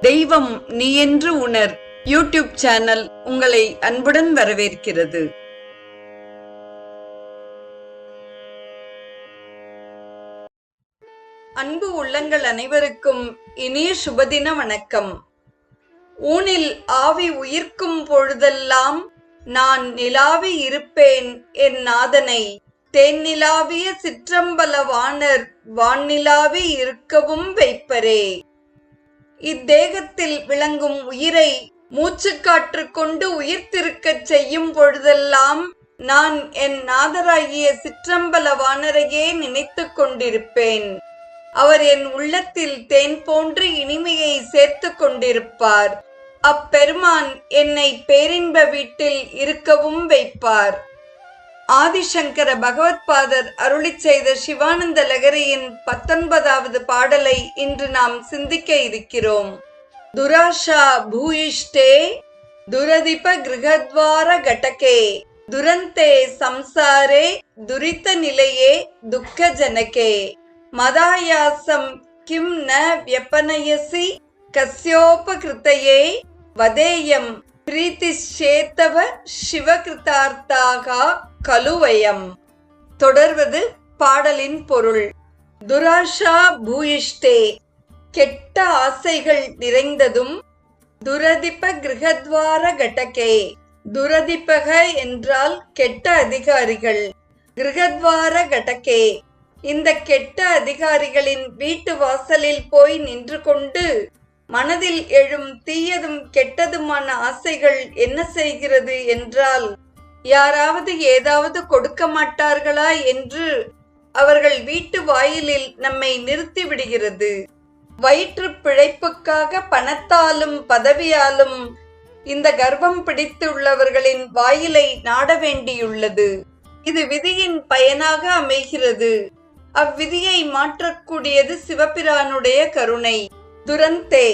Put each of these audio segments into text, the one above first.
தெய்வம் நீ என்று உணர். யூடியூப் சேனல் உங்களை அன்புடன் வரவேற்கிறது. அன்பு உள்ளங்கள் அனைவருக்கும் இனிய சுபதின வணக்கம். ஊனில் ஆவி உயிர்க்கும் பொழுதெல்லாம் நான் நிலாவி இருப்பேன் என் நாதனை. தேன்னிலாவிய சிற்றம்பல வாணர் வான்நிலாவி இருக்கவும் வைப்பரே. இத்தேகத்தில் விளங்கும் உயிரை மூச்சுக்காற்று கொண்டு உயிர்த்திருக்கச் செய்யும் பொழுதெல்லாம் நான் என் நாதராகிய சிற்றம்பல வானரையே நினைத்து கொண்டிருப்பேன். அவர் என் உள்ளத்தில் தேன் போன்று இனிமையை சேர்த்து கொண்டிருப்பார். அப்பெருமான் என்னை பேரின்ப வீட்டில் இருக்கவும் வைப்பார். ஆதிசங்கர பகவத்பாதர் அருளி செய்த சிவானந்த லகரியின் பத்தொன்பதாவது பாடலை இன்று நாம் சிந்திக்க இருக்கிறோம். துராஷா பூயிஷ்டே துரதிப கிரகத்வார கடகே துரந்தே சம்சாரே துரித்த நிலையே துக்க ஜனகே மதாயாசம் கிம் ந வியப்பனயசி கஸ்யோபகிருத்தையே வதேயம் பிரீத்திஷேத்தவ சிவகிருத்தார்த்தாக கலுவயம். தொடர்வது பாடலின் பொருள். துராஷா பூயிஷ்டே. கெட்ட ஆசைகள் நிறைந்ததும் துரதிப கிரகத்வார கடகே துரதிபக என்றால் கெட்ட அதிகாரிகள். கிரகத்வார கடகே இந்த கெட்ட அதிகாரிகளின் வீட்டு வாசலில் போய் நின்று கொண்டு மனதில் எழும் தீயதும் கெட்டதுமான ஆசைகள் என்ன செய்கிறது என்றால் யாராவது ஏதாவது கொடுக்க மாட்டார்களா என்று அவர்கள் வீட்டு வாயிலில் நம்மை நிறுத்தி விடுகிறது. வயிற்று பிழைப்புக்காக பணத்தாலும் பதவியாலும் இந்த கர்வம் பிடித்துள்ளவர்களின் வாயிலை நாட வேண்டியுள்ளது. இது விதியின் பயனாக அமைகிறது. அவ்விதியை மாற்றக்கூடியது சிவபிரானுடைய கருணை. துரந்தே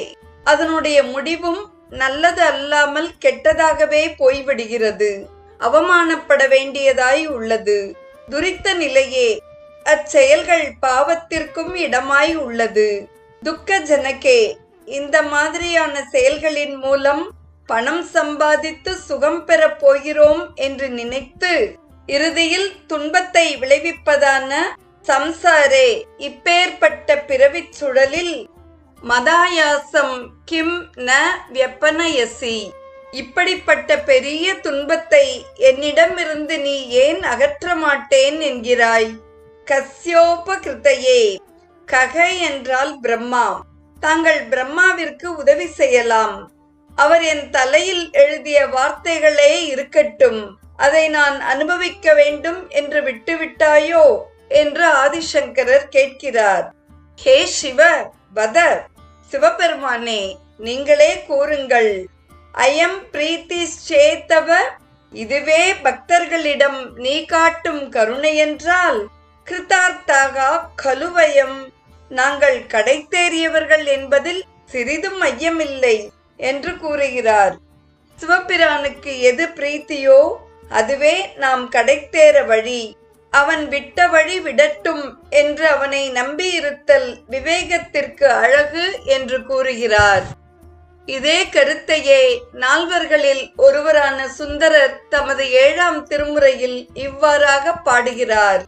அதனுடைய முடிவும் நல்லது அல்லாமல் கெட்டதாகவே போய்விடுகிறது. அவமானப்பட வேண்டியதாய் உள்ளது. துரித்த நிலையே அச்செயல்கள் பாவத்திற்கும் இடமாய் உள்ளது. துக்க ஜனக்கே இந்த மாதிரியான செயல்களின் மூலம் பணம் சம்பாதித்து சுகம் பெறப் போகிறோம் என்று நினைத்து இறுதியில் துன்பத்தை விளைவிப்பதான சம்சாரே இப்பேற்பட்ட பிறவிச் சுழலில் மதாயாசம் கிம் ந வெப்பனயசி இப்படிப்பட்ட பெரிய துன்பத்தை என்னிடமிருந்து நீ ஏன் அகற்ற மாட்டேன் என்கிறாய்? கஸ்யோபகிருத்தையே கக என்றால் பிரம்மா. தாங்கள் பிரம்மாவிற்கு உதவி செய்யலாம். அவர் என் தலையில் எழுதிய வார்த்தைகளே இருக்கட்டும். அதை நான் அனுபவிக்க வேண்டும் என்று விட்டுவிட்டாயோ என்று ஆதிசங்கரர் கேட்கிறார். ஹே சிவ வத சிவபெருமானே நீங்களே கூறுங்கள். அயம் பிரீத்தி சேத்தவ இதுவே பக்தர்களிடம் நீ காட்டும் கருணை என்றால் கிருதார்த்தாக கலுவயம். நாங்கள் கடை தேறியவர்கள் என்பதில் சிறிதும் ஐயமில்லை என்று கூறுகிறார். சிவபிரானுக்கு எது பிரீத்தியோ அதுவே நாம் கடைத்தேற வழி. அவன் விட்ட வழி விடட்டும் என்று அவனை நம்பியிருத்தல் விவேகத்திற்கு அழகு என்று கூறுகிறார். இதே கருத்தையே நால்வர்களில் ஒருவரான சுந்தரர் தமது ஏழாம் திருமுறையில் இவ்வாறாக பாடுகிறார்.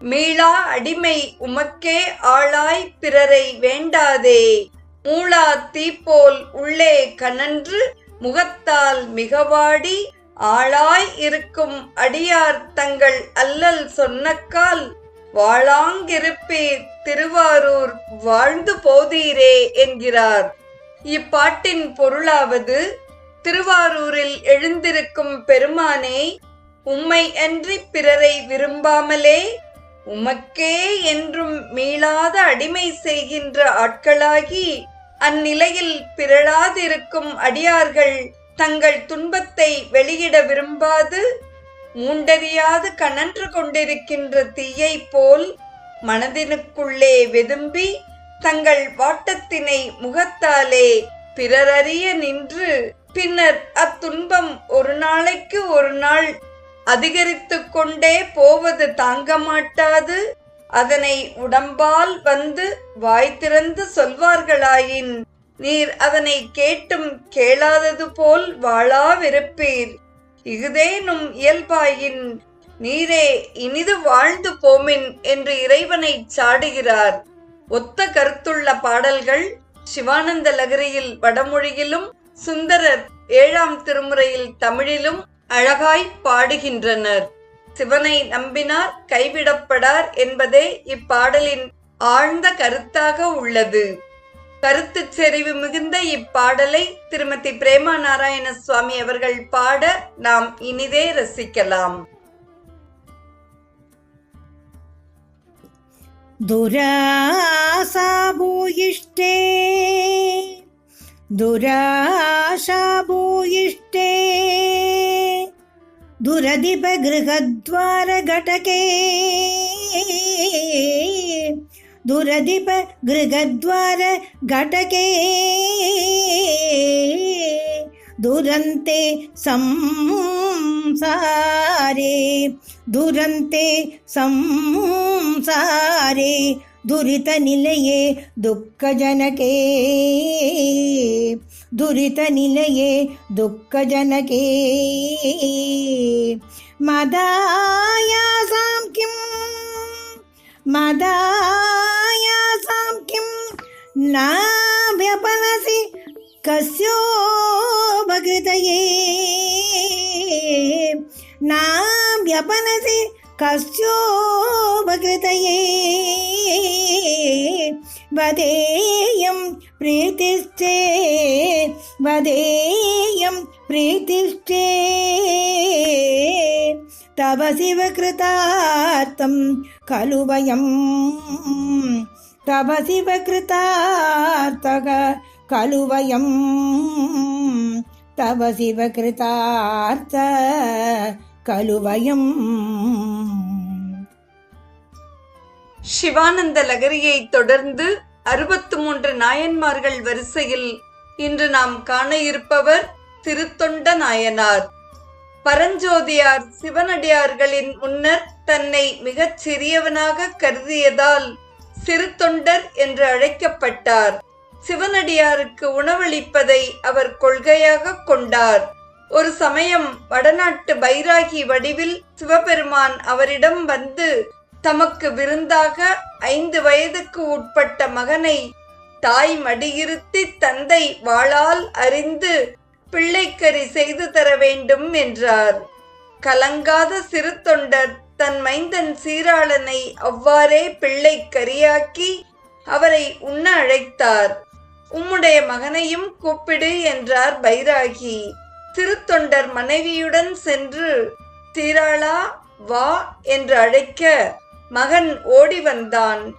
மீளா அடிமை உமக்கே ஆளாய் பிறரை வேண்டாதே. மூளா தீப்போல் உள்ளே கனன்று முகத்தால் மிகவாடி ஆளாய் இருக்கும் அடியார் தங்கள் அல்லல் சொன்னக்கால் வாழாங்கிருப்பீர் திருவாரூர் வாழ்ந்து போதீரே என்கிறார். இப்பாட்டின் பொருளாவது திருவாரூரில் எழுந்திருக்கும் பெருமானே உம்மை அன்றி பிறரை விரும்பாமலே உமக்கே என்றும் மீளாத அடிமை செய்கின்ற ஆட்களாகி அந்நிலையில் பிறழாதிருக்கும் அடியார்கள் தங்கள் துன்பத்தை வெளியிட விரும்பாது மூண்டறியாது கணன்று கொண்டிருக்கின்ற தீயை போல் மனதினுக்குள்ளே வெதும்பி தங்கள் வாட்டத்தினை முகத்தாலே பிறரறிய நின்று பின்னர் அத்துன்பம் ஒரு நாளைக்கு ஒரு நாள் அதிகரித்து கொண்டே போவது தாங்க மாட்டாது. அதனை உடம்பால் வந்து வாய் திறந்து சொல்வார்களாயின் நீர் அதனை கேட்டும் கேளாதது போல் வாழாவிருப்பீர். இகுதேனும் இயல்பாயின் நீரே இனிது வாழ்ந்து போமின் என்று இறைவனை சாடுகிறார். ஒத்த கருத்துள்ள பாடல்கள் சிவானந்த லகரியில் வடமொழியிலும் சுந்தரர் ஏழாம் திருமுறையில் தமிழிலும் அழகாய் பாடுகின்றனர். சிவனை நம்பினார் கைவிடப்படார் என்பதே இப்பாடலின் ஆழ்ந்த கருத்தாக உள்ளது. கருத்து செறிவு மிகுந்த இப்பாடலை திருமதி பிரேமா நாராயண சுவாமி அவர்கள் பாட நாம் இனிதே ரசிக்கலாம். दुरासा भूयिष्टे दुराशा भूयिष्टे दुरधिपगृहद्वारघटके दुरधिपगृहद्वारघटके दुरन्ते संसारे, दुरन्ते संसारे, दुरितनिलये दुःखजनके। दुरितनिलये दुःखजनके। मदायासां किं? मदायासां किं? न व्यपनसि कस्यो भगतये? नाव्यपनसि कस्यो भगतये वदेयं प्रीतिश्चे वदेयं प्रीतिश्चे तव शिवकृतार्थं खलु वयं तव शिवकृतार्थक खलु वयं तव शिवकृतार्थ கழுவயம். சிவானந்த லகரியை தொடர்ந்து அறுபத்து மூன்று நாயன்மார்கள் வரிசையில் இன்று நாம் காண இருப்பவர் திருத்தொண்ட நாயனார். பரஞ்சோதியார் சிவனடியார்களின் முன்னர் தன்னை மிகச் சிறியவனாக கருதியதால் சிறு தொண்டர் என்று அழைக்கப்பட்டார். சிவனடியாருக்கு உணவளிப்பதை அவர் கொள்கையாக கொண்டார். ஒரு சமயம் வடநாட்டு பைராகி வடிவில் சிவபெருமான் அவரிடம் வந்து தமக்கு விருந்தாக ஐந்து வயதுக்கு உட்பட்ட மகனை தாய் மடியிருத்தி தந்தை வாளால் அறிந்து பிள்ளைக்கறி செய்து தர வேண்டும் என்றார். கலங்காத சிறு தொண்டர் தன் மைந்தன் சீராளனை அவ்வாறே பிள்ளை கரியாக்கி அவரை உண்ண அழைத்தார். உம்முடைய மகனையும் கூப்பிடு என்றார் பைராகி. திருத்தொண்டர் மனைவியுடன் சென்று தீராளா வா என்று அழைக்க மகன் ஓடி வந்தான்.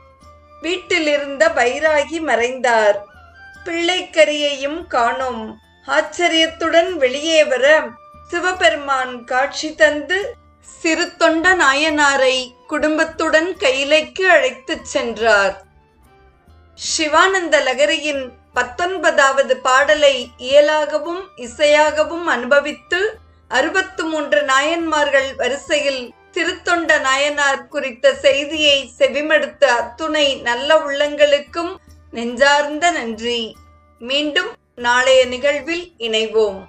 வீட்டிலிருந்த பைராகி மறைந்தார். பிள்ளைக்கரியையும் காணோம். ஆச்சரியத்துடன் வெளியே வர சிவபெருமான் காட்சி தந்து சிறு தொண்ட நாயனாரை குடும்பத்துடன் கையிலைக்கு அழைத்துச் சென்றார். சிவானந்த லகரியின் பத்தொன்பதாவது பாடலை இயலாகவும் இசையாகவும் அனுபவித்து அறுபத்து மூன்று நாயன்மார்கள் வரிசையில் திருத்தொண்ட நாயனார் குறித்த செய்தியை செவிமடுத்த அத்துணை நல்ல உள்ளங்களுக்கும் நெஞ்சார்ந்த நன்றி. மீண்டும் நாளைய நிகழ்வில் இணைவோம்.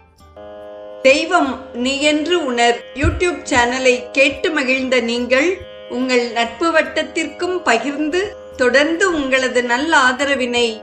தெய்வம் நீ என்று உணர் யூடியூப் சேனலை கேட்டு மகிழ்ந்த நீங்கள் உங்கள் நட்பு வட்டத்திற்கும் பகிர்ந்து தொடர்ந்து உங்களது நல்ல ஆதரவினை